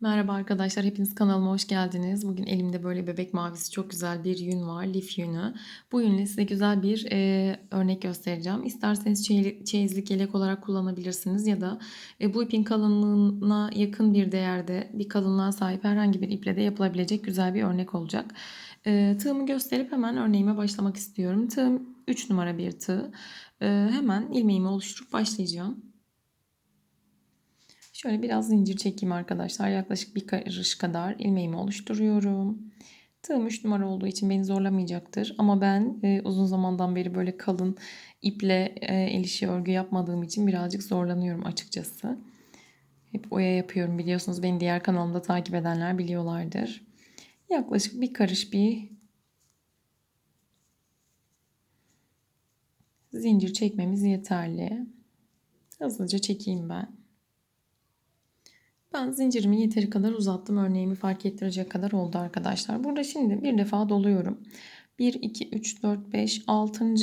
Merhaba arkadaşlar, hepiniz kanalıma hoş geldiniz. Bugün elimde böyle bebek mavisi çok güzel bir yün var, lif yünü. Bu yünle size güzel bir e, örnek göstereceğim. İsterseniz çey- çeyizlik yelek olarak kullanabilirsiniz ya da e, bu ipin kalınlığına yakın bir değerde bir kalınlığa sahip herhangi bir iple de yapılabilecek güzel bir örnek olacak. E, tığımı gösterip hemen örneğime başlamak istiyorum. Tığım 3 numara bir tığ. E, hemen ilmeğimi oluşturup başlayacağım. Şöyle biraz zincir çekeyim arkadaşlar. Yaklaşık bir karış kadar ilmeğimi oluşturuyorum. Tığım 3 numara olduğu için beni zorlamayacaktır. Ama ben e, uzun zamandan beri böyle kalın iple e, el işi örgü yapmadığım için birazcık zorlanıyorum açıkçası. Hep oya yapıyorum biliyorsunuz. Beni diğer kanalımda takip edenler biliyorlardır. Yaklaşık bir karış bir zincir çekmemiz yeterli. Hızlıca çekeyim ben. Ben zincirimi yeteri kadar uzattım. Örneğimi fark ettirecek kadar oldu arkadaşlar. Burada şimdi bir defa doluyorum. 1, 2, 3, 4, 5, 6.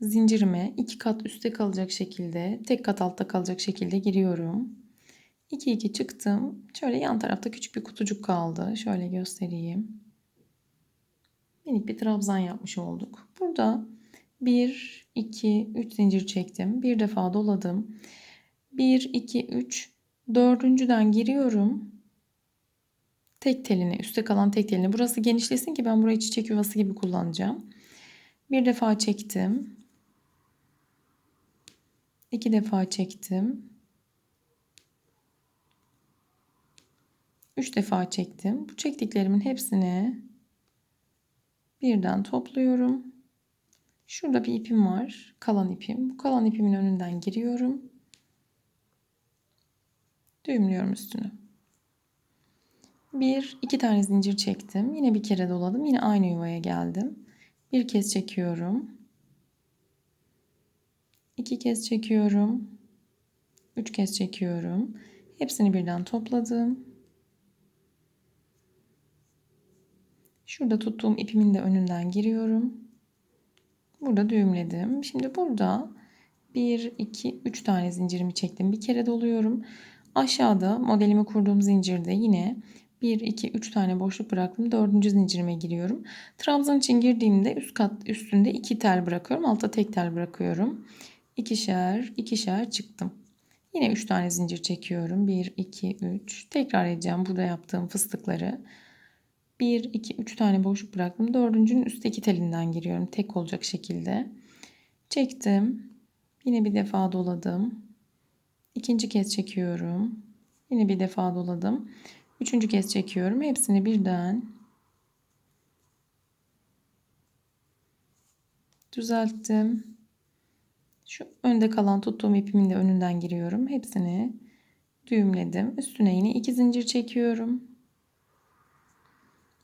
zincirime iki kat üstte kalacak şekilde, tek kat altta kalacak şekilde giriyorum. 2, 2 çıktım. Şöyle yan tarafta küçük bir kutucuk kaldı. Şöyle göstereyim. Minik bir trabzan yapmış olduk. Burada 1, 2, 3 zincir çektim. Bir defa doladım. 1, 2, 3. Dördüncüden giriyorum. Tek teline, üstte kalan tek teline. Burası genişlesin ki ben burayı çiçek yuvası gibi kullanacağım. Bir defa çektim. İki defa çektim. Üç defa çektim. Bu çektiklerimin hepsini birden topluyorum. Şurada bir ipim var. Kalan ipim. Bu kalan ipimin önünden giriyorum. Düğümlüyorum üstünü. Bir, iki tane zincir çektim. Yine bir kere doladım. Yine aynı yuvaya geldim. Bir kez çekiyorum. İki kez çekiyorum. Üç kez çekiyorum. Hepsini birden topladım. Şurada tuttuğum ipimin de önünden giriyorum. Burada düğümledim. Şimdi burada 1, 2, 3 tane zincirimi çektim. Bir kere doluyorum. Aşağıda modelimi kurduğum zincirde yine 1, 2, 3 tane boşluk bıraktım. Dördüncü zincirime giriyorum. Trabzan için girdiğimde üst kat üstünde 2 tel bırakıyorum. Altta tek tel bırakıyorum. İkişer, ikişer çıktım. Yine 3 tane zincir çekiyorum. 1, 2, 3. Tekrar edeceğim burada yaptığım fıstıkları. 1, 2, 3 tane boşluk bıraktım. Dördüncünün üstteki telinden giriyorum. Tek olacak şekilde. Çektim. Yine bir defa doladım. İkinci kez çekiyorum. Yine bir defa doladım. Üçüncü kez çekiyorum. Hepsini birden düzelttim. Şu önde kalan tuttuğum ipimin de önünden giriyorum. Hepsini düğümledim. Üstüne yine iki zincir çekiyorum.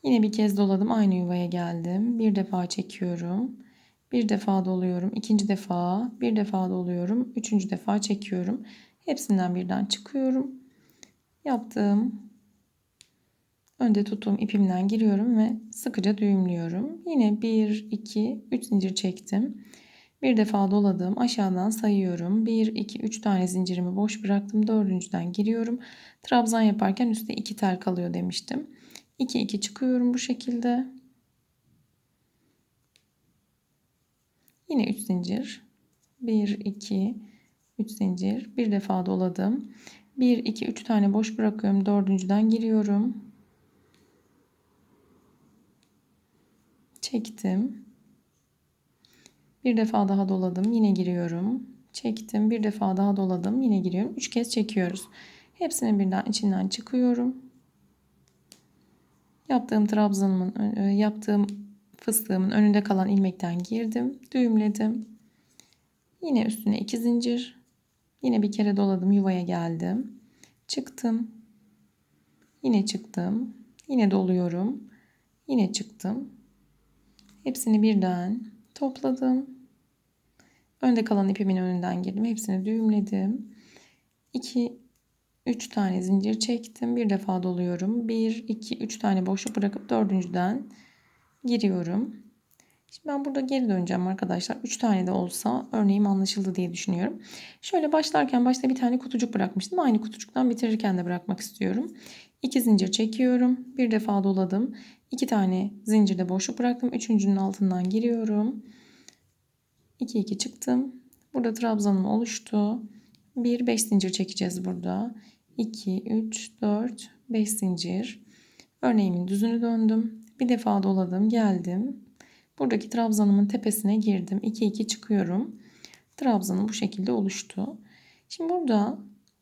Yine bir kez doladım. Aynı yuvaya geldim. Bir defa çekiyorum. Bir defa doluyorum. ikinci defa bir defa doluyorum. Üçüncü defa çekiyorum. Hepsinden birden çıkıyorum. Yaptığım önde tuttuğum ipimden giriyorum ve sıkıca düğümlüyorum. Yine 1, 2, 3 zincir çektim. Bir defa doladım. Aşağıdan sayıyorum. 1, 2, 3 tane zincirimi boş bıraktım. Dördüncüden giriyorum. Trabzan yaparken üstte 2 tel kalıyor demiştim. 2, 2 çıkıyorum bu şekilde. Yine 3 zincir. 1, 2, 3 zincir. Bir defa doladım. 1, 2, 3 tane boş bırakıyorum. Dördüncüden giriyorum. Çektim. Bir defa daha doladım. Yine giriyorum. Çektim. Bir defa daha doladım. Yine giriyorum. 3 kez çekiyoruz. Hepsinin birden içinden çıkıyorum. Yaptığım trabzanımın, e, yaptığım fıstığımın önünde kalan ilmekten girdim. Düğümledim. Yine üstüne 2 zincir. Yine bir kere doladım yuvaya geldim. Çıktım. Yine çıktım. Yine doluyorum. Yine çıktım. Hepsini birden topladım. Önde kalan ipimin önünden girdim. Hepsini düğümledim. 2 3 tane zincir çektim. Bir defa doluyorum. 1 2 3 tane boşluk bırakıp dördüncüden giriyorum. Şimdi ben burada geri döneceğim arkadaşlar. 3 tane de olsa örneğim anlaşıldı diye düşünüyorum. Şöyle başlarken başta bir tane kutucuk bırakmıştım. Aynı kutucuktan bitirirken de bırakmak istiyorum. 2 zincir çekiyorum. Bir defa doladım. 2 tane zincirde boşluk bıraktım. Üçüncünün altından giriyorum. 2 2 çıktım. Burada trabzanım oluştu. 1 5 zincir çekeceğiz burada. 2 3 4 5 zincir. Örneğimin düzünü döndüm. Bir defa doladım, geldim. Buradaki trabzanımın tepesine girdim. 2 2 çıkıyorum. Trabzanım bu şekilde oluştu. Şimdi burada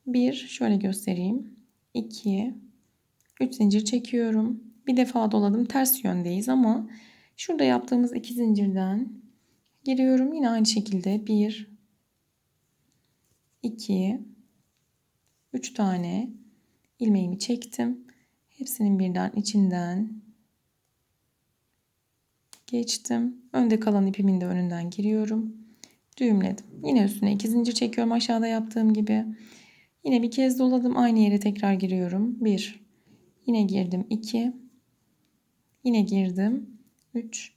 bir şöyle göstereyim. 2 3 zincir çekiyorum. Bir defa doladım. Ters yöndeyiz ama şurada yaptığımız iki zincirden giriyorum. Yine aynı şekilde 1 2 3 tane ilmeğimi çektim. Hepsinin birden içinden geçtim. Önde kalan ipimin de önünden giriyorum. Düğümledim. Yine üstüne iki zincir çekiyorum aşağıda yaptığım gibi. Yine bir kez doladım. Aynı yere tekrar giriyorum. 1 Yine girdim 2 Yine girdim 3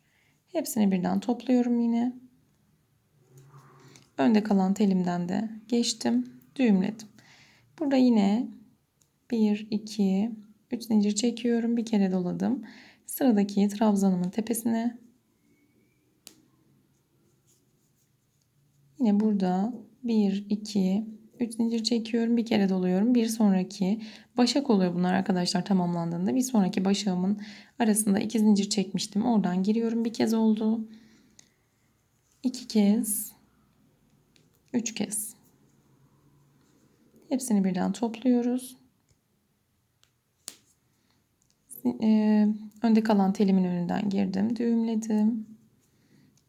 Hepsini birden topluyorum yine. Önde kalan telimden de geçtim. Düğümledim. Burada yine 1 2 3 zincir çekiyorum. Bir kere doladım. Sıradaki trabzanımın tepesine yine burada 1 2 3 zincir çekiyorum. Bir kere doluyorum. Bir sonraki başak oluyor bunlar arkadaşlar tamamlandığında. Bir sonraki başağımın arasında iki zincir çekmiştim. Oradan giriyorum. Bir kez oldu. iki kez. Üç kez. Hepsini birden topluyoruz. Ee, önde kalan telimin önünden girdim. Düğümledim.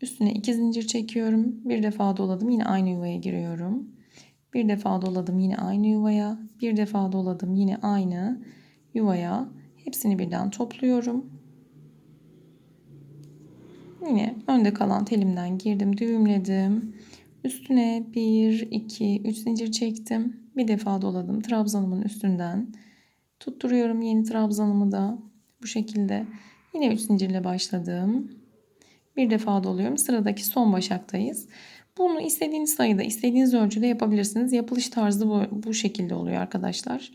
Üstüne iki zincir çekiyorum. Bir defa doladım. Yine aynı yuvaya giriyorum. Bir defa doladım yine aynı yuvaya. Bir defa doladım yine aynı yuvaya. Hepsini birden topluyorum. Yine önde kalan telimden girdim, düğümledim. Üstüne 1, 2, 3 zincir çektim. Bir defa doladım. Trabzanımın üstünden tutturuyorum yeni trabzanımı da bu şekilde. Yine 3 zincirle başladım. Bir defa doluyorum. Sıradaki son başaktayız. Bunu istediğiniz sayıda, istediğiniz ölçüde yapabilirsiniz. Yapılış tarzı bu, bu şekilde oluyor arkadaşlar.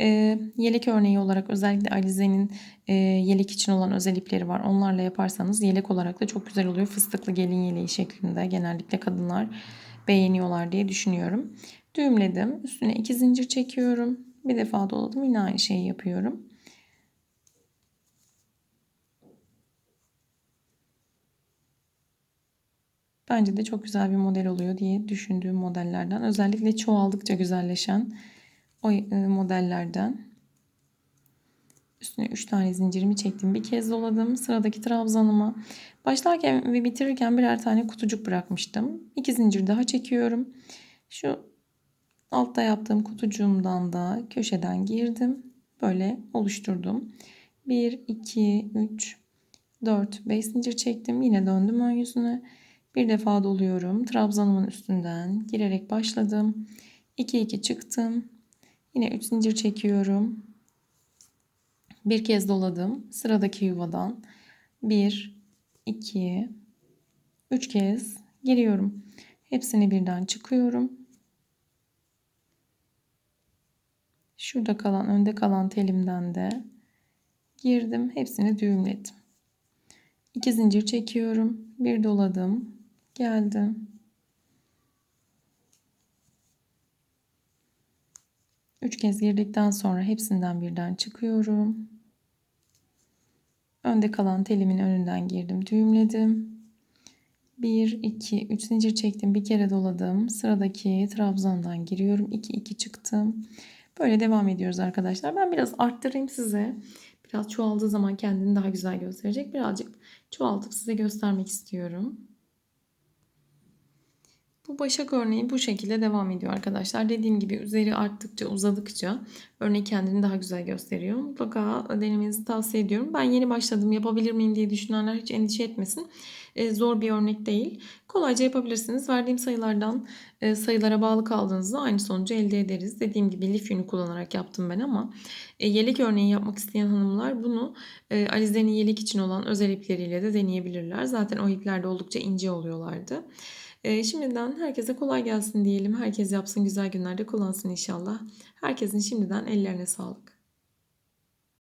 E, yelek örneği olarak özellikle Alize'nin e, yelek için olan özel ipleri var. Onlarla yaparsanız yelek olarak da çok güzel oluyor. Fıstıklı gelin yeleği şeklinde genellikle kadınlar beğeniyorlar diye düşünüyorum. Düğümledim. Üstüne iki zincir çekiyorum. Bir defa doladım. Yine aynı şeyi yapıyorum. Bence de çok güzel bir model oluyor diye düşündüğüm modellerden. Özellikle çoğaldıkça güzelleşen o e, modellerden. Üstüne 3 tane zincirimi çektim. Bir kez doladım. Sıradaki trabzanıma başlarken ve bitirirken birer tane kutucuk bırakmıştım. 2 zincir daha çekiyorum. Şu altta yaptığım kutucuğumdan da köşeden girdim. Böyle oluşturdum. 1, 2, 3, 4, 5 zincir çektim. Yine döndüm ön yüzüne. Bir defa doluyorum. Trabzanımın üstünden girerek başladım. 2 2 çıktım. Yine 3 zincir çekiyorum. Bir kez doladım. Sıradaki yuvadan 1 2 3 kez giriyorum. Hepsini birden çıkıyorum. Şurada kalan, önde kalan telimden de girdim. Hepsini düğümledim. 2 zincir çekiyorum. Bir doladım. Geldim. Üç kez girdikten sonra hepsinden birden çıkıyorum. Önde kalan telimin önünden girdim, düğümledim. 1 2 3 zincir çektim, bir kere doladım. Sıradaki trabzandan giriyorum. 2 2 çıktım. Böyle devam ediyoruz arkadaşlar. Ben biraz arttırayım size. Biraz çoğaldığı zaman kendini daha güzel gösterecek. Birazcık çoğaltıp size göstermek istiyorum. Bu başak örneği bu şekilde devam ediyor arkadaşlar. Dediğim gibi üzeri arttıkça uzadıkça örnek kendini daha güzel gösteriyor. Mutlaka denemenizi tavsiye ediyorum. Ben yeni başladım yapabilir miyim diye düşünenler hiç endişe etmesin. e, zor bir örnek değil. Kolayca yapabilirsiniz. Verdiğim sayılardan e, sayılara bağlı kaldığınızda aynı sonucu elde ederiz. Dediğim gibi lif yünü kullanarak yaptım ben ama e, yelek örneği yapmak isteyen hanımlar bunu e, alizenin yelek için olan özel ipleriyle de deneyebilirler. Zaten o ipler de oldukça ince oluyorlardı. E, şimdiden herkese kolay gelsin diyelim. Herkes yapsın güzel günlerde kullansın inşallah. Herkesin şimdiden ellerine sağlık.